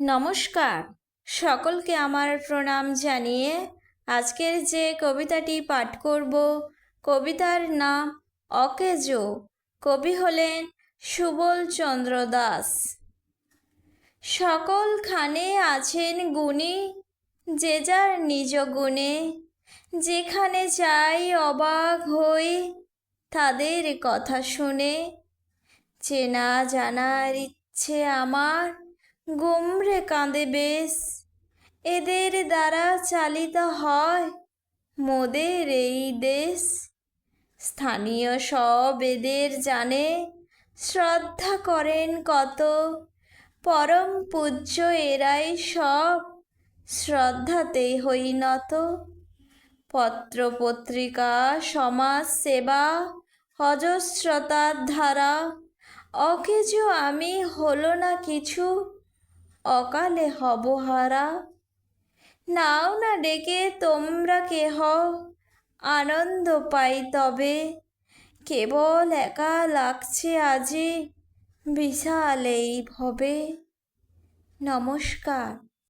নমস্কার। সকলকে আমার প্রণাম জানিয়ে আজকের যে কবিতাটি পাঠ করব, কবিতার নাম অকেজো। কবি হলেন সুবল চন্দ্র দাস। সকলখানে আছেন গুণী, যে যার নিজ গুণে। যেখানে যাই অবাক হই, তাদের কথা শুনে। চেনা জানার ইচ্ছে আমার গুমরে কাঁদে বেশ। এদের দ্বারা চালিত হয় মোদের এই দেশ। স্থানীয় সব এদের জানে, শ্রদ্ধা করেন কত। পরম পূজ্য এরাই সব শ্রদ্ধাতেই হই নত পত্র পত্রিকা, সমাজ সেবা, অজস্রতার ধারা, অকেজ আমি হলো না কিছু। অকালে হব হারা। নাও না ডেকে তোমরা কেহ আনন্দ পাই তবে। কেবল একা লাগছে আজি, বিশাল এই ভবে। নমস্কার।